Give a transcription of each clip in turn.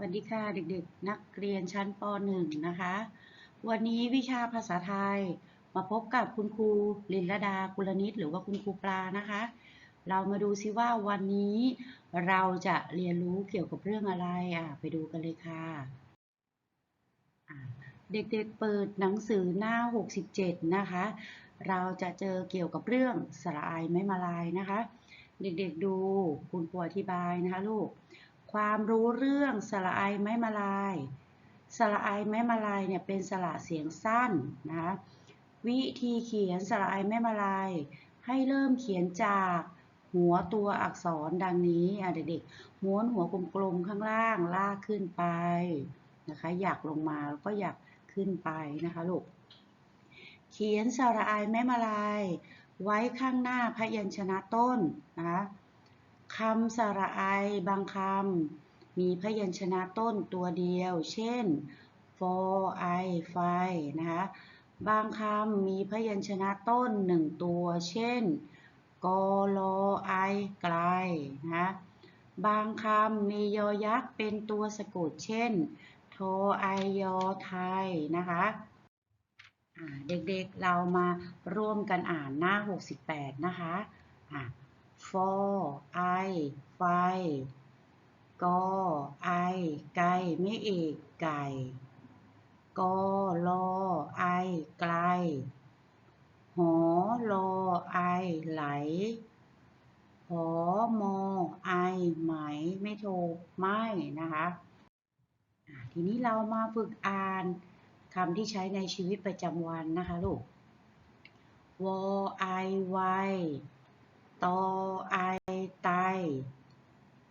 วัสดีค่ะเด็กๆ นักเรียนชั้นป .1 นะคะ วันนี้วิชาภาษาไทยมาพบกับคุณครูลินลดากุลนิตหรือว่าคุณครูปลานะคะ เรามาดูซิว่าวันนี้เราจะเรียนรู้เกี่ยวกับเรื่องอะไรอะไปดูกันเลยค่ะะเด็กๆเปิดหนังสือหน้า 67 นะคะ เราจะเจอเกี่ยวกับเรื่องสระอายไม้มาลายนะคะ เด็กๆดูคุณครูอธิบายนะคะลูก ความรู้เรื่องสระไอไม้มาลาย สระไอไม้มาลายเนี่ยเป็นสระเสียงสั้นนะวิธีเขียนสระไอไม้มาลาย ให้เริ่มเขียนจากหัวตัวอักษรดังนี้อะเด็กๆม้วนหัวกลมๆข้างล่างลากขึ้นไปนะคะ อยากลงมาแล้วก็อยากขึ้นไปนะคะลูกเขียนสระไอายแม่มาลาย ไว้ข้างหน้าพยัญชนะต้นนะ คำสระไอบางคำมีพยัญชนะต้นตัวเดียว เช่น for i ไฟนะคะ บางคำมีพยัญชนะต้นหนึ่งตัว เช่นกโลไอไกลนะบางคำมียอยักษ์เป็นตัวสะกด เช่น โทไอยอไทยนะคะเด็กๆ เรามาร่วมกันอ่านหน้า 68 นะคะะ for i ไฟกไอ ไก่ไม่เอกไก่กโลไอ ไกล หอโลไอ ไหล หอมอไอ ไหม ไม่ถูกไม่นะคะ ทีนี้เรามาฝึกอ่านคำที่ใช้ในชีวิตประจำวันนะคะลูกวอไอไว ตอไอไต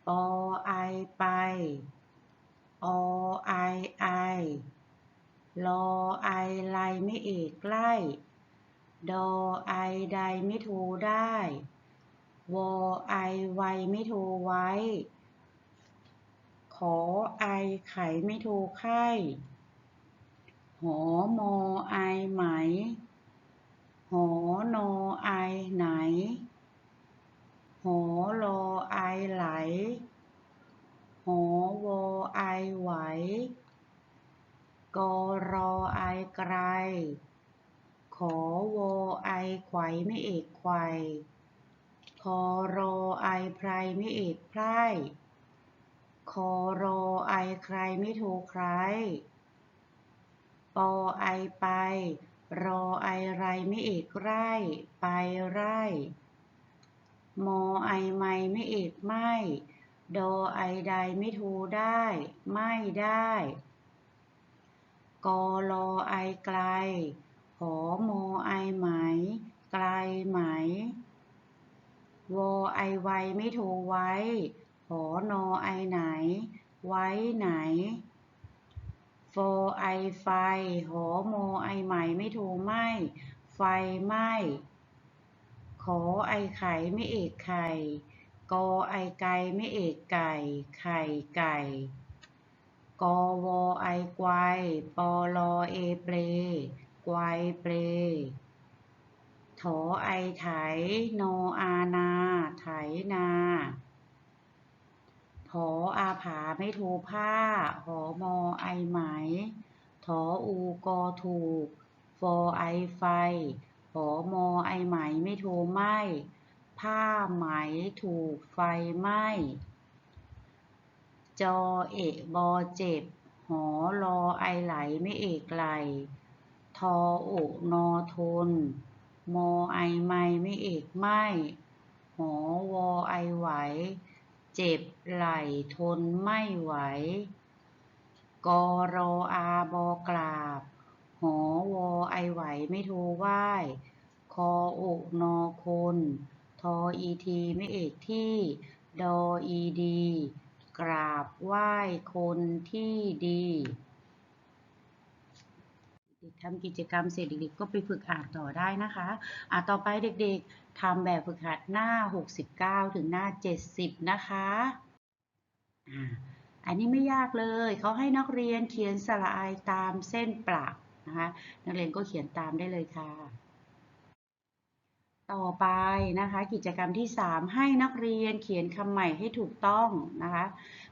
ปอไอไปอไอไอลอไอไลไม่เอกใกล้ ดอไอใดไม่โทรได้ วอไอไวไม่โทรไว้ ขอไอไขไม่โทรไข้ หอมอไอไหม หอนอไอไหน หอรอไอไหล หอวอไอไหว กอรอไอไกล ขอวอไอไขวไม่เอกไขวคอรอไอไพรไม่เอกไพรคอรอไอใครไม่โทรใคร ปอไอไป รอไอไรไม่เอกไรไปไร มอไอไม่ไม่เอกไม่ ดอไอใดไม่ทรได้ ไม่ได้กอรอไอไกล หอมอไอไหม ไกลไหม วอไอไวไม่โทรไว้ หอนอไอไหน ไว้ไหนโฟไอไฟ หอโมไอไหมไม่โทรไม่ ไฟไหม ขอไอไข่ไม่เอกไข่กอไอไก่ไม่เอกไก่ ไข่ไก่ กอวอไอไกวปอลอเอเปรกวายเปรโถไอไถโนอานา ไถนาโถอาผาไม่ถูผ้า หอมอไอไหม ถออูกอถูก ฟอไอไฟ หอมอไอไหมไม่ถูไหมผ้าไหมถูกไฟไหมจอเอะบอเจ็บ หอรอไอไหลไม่เอกไหลทออุนอทน มอไอไม่ไม่เอกไม่ หอวอไอไหว เจ็บไหลทนไม่ไหวกอรออาบอกราบ หอวอไอไหวไม่โทไหวคออุนอคนทออีทีไม่เอกที่ดออีดี กราบไหว้คนที่ดีทำกิจกรรมเสร็จเด็กๆก็ไปฝึกอ่านต่อได้นะคะอ่าต่อไปเด็กๆทำแบบฝึกหัดหน้า 69 ถึงหน้า 70 นะคะอ่าอันนี้ไม่ยากเลย เขาให้นักเรียนเขียนสระอายตามเส้นประ นะคะ นักเรียนก็เขียนตามได้เลยค่ะ ต่อไปนะคะ กิจกรรมที่ 3 ให้นักเรียนเขียนคำใหม่ให้ถูกต้องนะคะ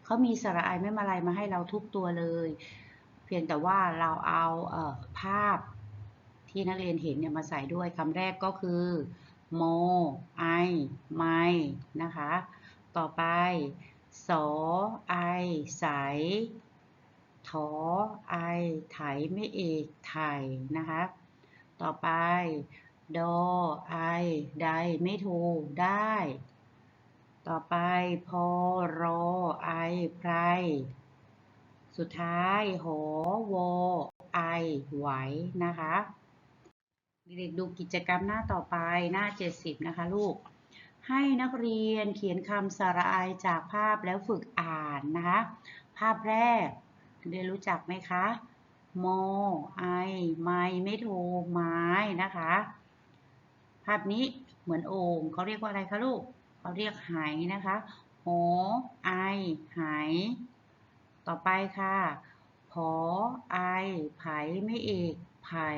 เขามีสระไอไม่มาลายมาให้เราทุกตัวเลย เพียงแต่ว่าเราเอาเออภาพที่นักเรียนเห็นเนี่ยมาใส่ด้วยคำแรกก็คือโมไอไมนะคะ ต่อไปสอไอใส ทอไอไถไม่เอกไถนะคะ ต่อไป ดอไอใดไม่โทได้ ต่อไปพอรอไอไพรสุดท้ายหอวอไอไหวนะคะเด็กๆดูกิจกรรมหน้าต่อไปหน้า 70 นะคะลูก ให้นักเรียนเขียนคำสระอายจากภาพแล้วฝึกอ่านนะคะ ภาพแรก เรียนรู้จักไหมคะโมไอไม้ไม่โทไม้นะคะ ภาพนี้เหมือนโอ่งเขาเรียกว่าอะไรคะลูกเขาเรียกไหนะคะหอไอไหต่อไปค่ะพอไอไผไม่เอกไผ่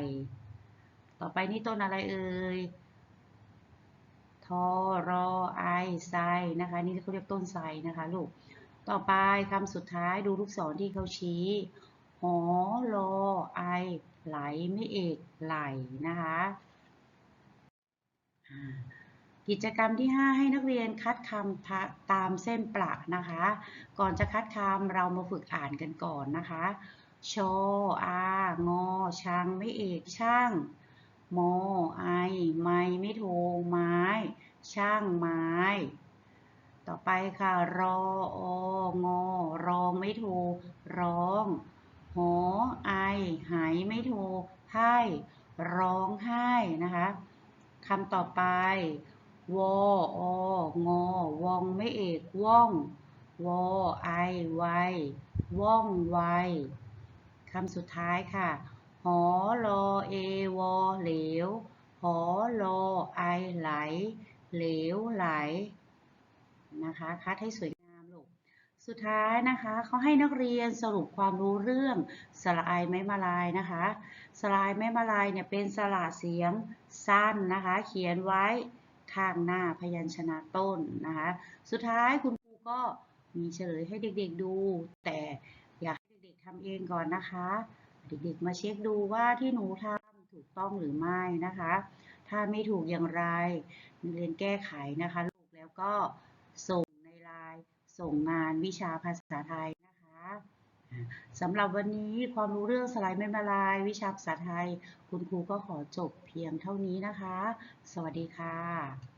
ต่อไปนี่ต้นอะไรเอ่ยทอรอไอไซนะคะ นี่เขาเรียกต้นไทรนะคะลูก ต่อไปคำสุดท้ายดูลูกศรที่เขาชี้หอรอไอ ไหลไม่เอกไหลนะคะกิจกรรมที่ 5 ให้นักเรียนคัดคำตามเส้นประนะคะ ก่อนจะคัดคำเรามาฝึกอ่านกันก่อนนะคะชออางอชังไม่เอกช่างมอไอ ไม่ไม่โทไม้ ช่างไม้ ต่อไปค่ะ รอองอรองไม่โทร้องหอไอ หายไม่โทไห้ร้องไห้นะคะคำต่อไป วอองอวองไม่เอกว่อง วอไอไวว่องไวคำสุดท้ายค่ะ หอรอเอวอเหลว หอรอไอไหล เหลวไหล นะคะคัดให้สวยงามลูก สุดท้ายนะคะเขาให้นักเรียนสรุปความรู้เรื่องสระไอไม้มาลายนะคะสระไอไม้มาลายเนี่ยเป็นสระเสียงสั้นนะคะ เขียนไว้ข้างหน้าพยัญชนะต้นนะคะ สุดท้ายคุณครูก็มีเฉลยให้เด็กๆดู แต่อยากให้เด็กๆทำเองก่อนนะคะ เด็กๆมาเช็คดูว่าที่หนูทำถูกต้องหรือไม่นะคะ ถ้าไม่ถูกอย่างไรเรียนแก้ไขนะคะลูกแล้วก็ ส่งในไลน์ส่งงานวิชาภาษาไทยนะคะสำหรับวันนี้ความรู้เรื่องสไลด์ไม่มาลายวิชาภาษาไทย คุณครูก็ขอจบเพียงเท่านี้นะคะ สวัสดีค่ะ